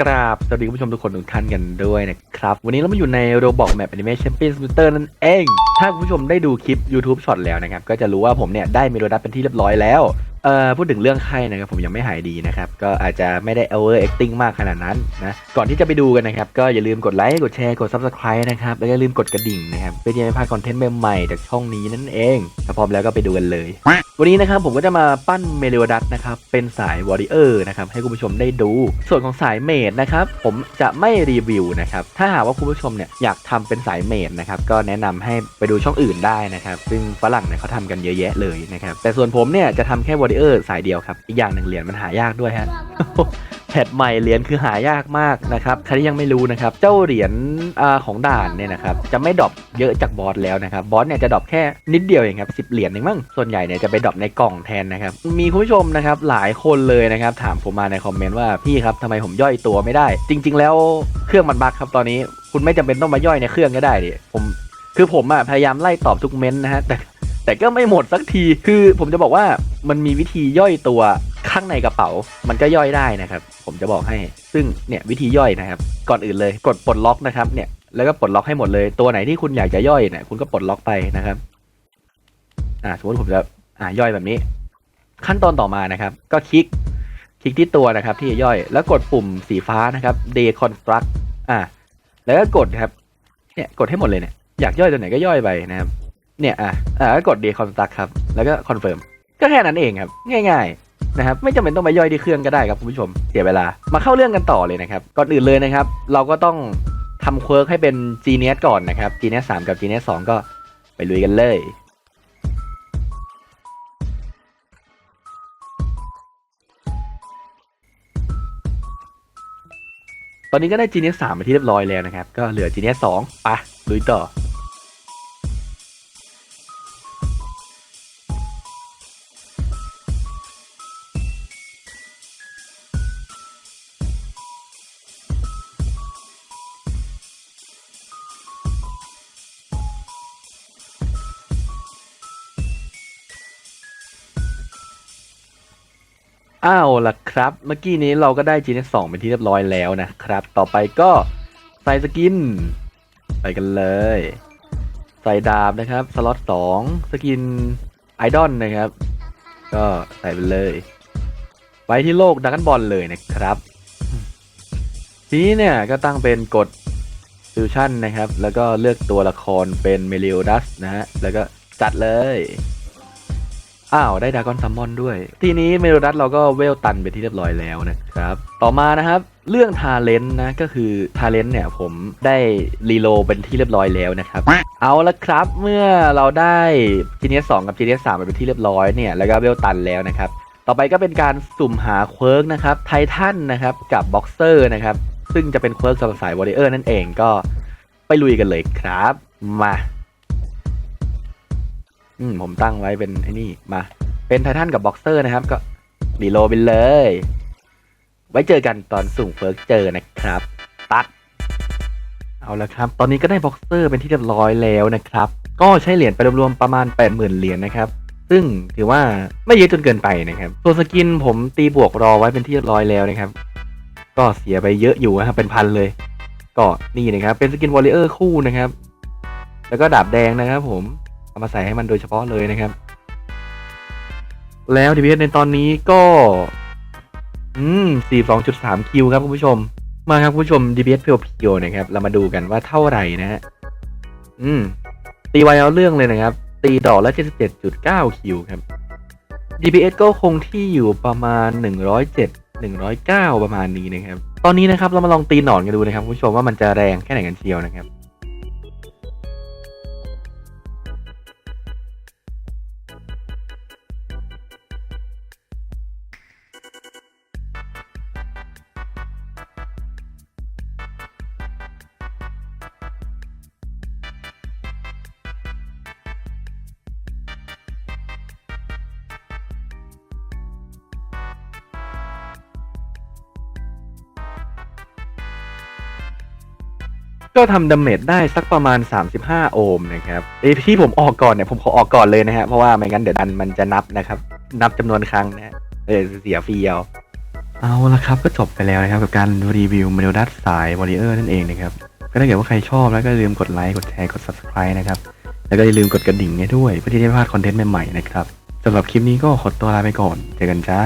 กราบสวัสดีคุณผู้ชมทุกคนทุกท่านกันด้วยนะครับ วันนี้เรามาอยู่ในโรบอกแมป Animation Champion Shooter นั่นเอง ถ้าคุณผู้ชมได้ดูคลิป YouTube ช็อตแล้วนะครับ ก็จะรู้ว่าผมเนี่ยได้เมโลดัสเป็นที่เรียบร้อยแล้ว เอ่อ พูดถึงเรื่องไข้นะครับ ผมยังไม่หายดีนะครับ ก็อาจจะไม่ได้ over acting มากขนาดนั้นนะ ก่อนที่จะไปดูกันนะครับ ก็อย่าลืมกดไลค์ กดแชร์ กด subscribe นะครับ แล้วก็อย่าลืมกดกระดิ่งนะครับ เพื่อที่จะไม่พลาดคอนเทนต์ใหม่ๆจากช่องนี้นั่นเองถ้าพร้อมแล้วก็ไปดูกันเลย วันนี้นะครับผมก็จะมาปั้นเมเลวดัสนะครับเป็นสายวอริเออร์นะครับให้คุณผู้ชมได้ดู ส่วนของสายเมดนะครับผมจะไม่รีวิวนะครับถ้าหากว่าคุณผู้ชมเนี่ยอยากทำเป็นสายเมดนะครับก็แนะนำให้ไปดูช่องอื่นได้นะครับซึ่งฝรั่งเนี่ยเขาทำกันเยอะแยะเลยนะครับแต่ส่วนผมเนี่ยจะทำแค่วอริเออร์สายเดียวครับอีกอย่างหนึ่งเหรียญมันหายากด้วยฮะ แพทใหม่เหรียญคือหายากมากนะครับใครที่ยังไม่รู้นะครับ เจ้าเหรียญของด่านเนี่ยนะครับจะไม่ดรอปเยอะจากบอสแล้วนะครับบอสเนี่ยจะดรอปแค่นิดเดียวเองครับสิบเหรียญเองมั้งส่วนใหญ่เนี่ยจะไปดรอปในกล่องแทนนะครับมีคุณผู้ชมนะครับหลายคนเลยนะครับถามผมมาในคอมเมนต์ว่าพี่ครับทำไมผมย่อยตัวไม่ได้ จริง ๆ แล้วเครื่องมันบั๊กครับตอนนี้คุณไม่จำเป็นต้องมาย่อยในเครื่องก็ได้ดิผมคือผมอะพยายามไล่ตอบทุกเม้นต์นะฮะแต่แต่ก็ไม่หมดสักที คือผมจะบอกว่ามันมีวิธีย่อยตัว ข้างในกระเป๋ามันก็ย่อยได้นะครับ ผมจะบอกให้ซึ่งเนี่ยวิธีย่อยนะครับ ก่อนอื่นเลยกดปลดล็อกนะครับเนี่ยแล้วก็ปลดล็อกให้หมดเลย ตัวไหนที่คุณอยากจะย่อยเนี่ยคุณก็ปลดล็อกไปนะครับอ่าสมมติผมจะอ่าย่อยแบบนี้ ขั้นตอนต่อมานะครับ ก็คลิกคลิกที่ตัวนะครับ ที่จะย่อยแล้วกดปุ่มสีฟ้านะครับ deconstruct อ่า แล้วก็กดครับ เนี่ยกดให้หมดเลยเนี่ยอยากย่อยตัวไหนก็ย่อยไปนะครับ เนี่ยอะอะก็กด deconstruct ครับ แล้วก็ confirm ก็แค่นั้นเองครับ ง่าย ๆ นะครับไม่จำเป็นต้องมาย่อยที่เครื่องก็ได้ครับคุณผู้ชมเสียเวลามาเข้าเรื่องกันต่อเลยนะครับก่อนอื่นเลยนะครับ เราก็ต้องทำเควร์กให้เป็น Genius ก่อนนะครับ Genius 3 กับ Genius 2 ก็ไปลุยกันเลยตอนนี้ก็ได้ Genius 3ไปนที่เรียบร้อยแล้วนะครับ ก็เหลือ Genius 2ไปะลุยต่อ อ้าวล่ะครับ เมื่อกี้นี้เราก็ได้ Genius 2เป็นที่เรียบร้อยแล้วนะครับ ต่อไปก็ใส่สกิน ไปกันเลย ใส่ดาบนะครับ สล็อต2สกินไอดอลนะครับ ก็ใส่ไปเลย ไปที่โลกดักกันบอลเลยนะครับ ทีนี้เนี่ยก็ตั้งเป็นกดฟิวชั่นนะครับ แล้วก็เลือกตัวละครเป็นเมลิโอดัสนะฮะ แล้วก็จัดเลย อ้าวได้ดากอนซัมมอนด้วย ทีนี้เมโลดัสเราก็เวลตันไปนที่เรียบร้อยแล้วนะครับ ต่อมานะครับ เรื่องทาเลนต์นะก็คือทาเลนต์เนี่ยผมได้รีโลเป็นที่เรียบร้อยแล้วนะครับ เอาละครับเมื่อเราได้จีเนียสกับจีเนียสไปเป็นที่เรียบร้อยเนี่ยแล้วก็เวลตันแล้วนะครับ ต่อไปก็เป็นการสุ่มหาเคิร์กนะครับไททันนะครับกับบ็อกเซอร์นะครับซึ่งจะเป็นเคิร์กสำหรับสายวอริเออร์นั่นเองก็ไปลุยกันเลยครับ มา อืมผมตั้งไว้เป็นไอ้นี่มา เป็นไททันกับบ็อกเซอร์นะครับ ก็รีโลไปเลย ไว้เจอกันตอนสุ่มเฟิร์กเจอนะครับ ตัด เอาละครับ ตอนนี้ก็ได้บ็อกเซอร์เป็นที่เรียบร้อยแล้วนะครับ ก็ใช้เหรียญไปรวมๆประมาณ 80,000 เหรียญนะครับซึ่งถือว่าไม่เยอะจนเกินไปนะครับตัวสกินผมตีบวกรอไว้เป็นที่เรียบร้อยแล้วนะครับ ก็เสียไปเยอะอยู่นะครับเป็นพันเลย ก็นี่นะครับ เป็นสกินวอลเลเยอร์คู่นะครับ แล้วก็ดาบแดงนะครับผม เอามาใส่ให้มันโดยเฉพาะเลยนะครับ แล้วทีพีในตอนนี้ก็ อืม 42.3 คิวครับคุณผู้ชม มาครับคุณผู้ชม DPS เพียวๆนะครับ เรามาดูกันว่าเท่าไหร่นะฮะ อืม ตีไวเอาเรื่องเลยนะครับ ตีดอกละ 77.9 คิวครับ DPS ก็คงที่อยู่ประมาณ 107 109 ประมาณนี้นะครับ ตอนนี้นะครับเรามาลองตีหนอนกันดูนะครับคุณผู้ชมว่ามันจะแรงแค่ไหนกันเชียวนะครับ ก็ทำดาเมจได้สักประมาณ 35 โอห์มนะครับเอที่ผมออกก่อนเนี่ยผมขอออกก่อนเลยนะฮะเพราะว่าไม่งั้นเดี๋ยวดันมันจะนับนะครับนับจำนวนครั้งนะเออเสียฟรีเอาเอาละครับก็จบไปแล้วนะครับกับการรีวิวเมโลดัสสายวอริเออร์นั่นเองนะครับก็ถ้าเกิดว่าใครชอบแล้วก็อย่าลืมกดไลค์กดแชร์กด subscribe นะครับแล้วก็อย่าลืมกดกระดิ่งให้ด้วยเพื่อที่จะไม่พลาดคอนเทนต์ใหม่ๆนะครับสำหรับคลิปนี้ก็ขอตัวลาไปก่อนเจอกันจ้า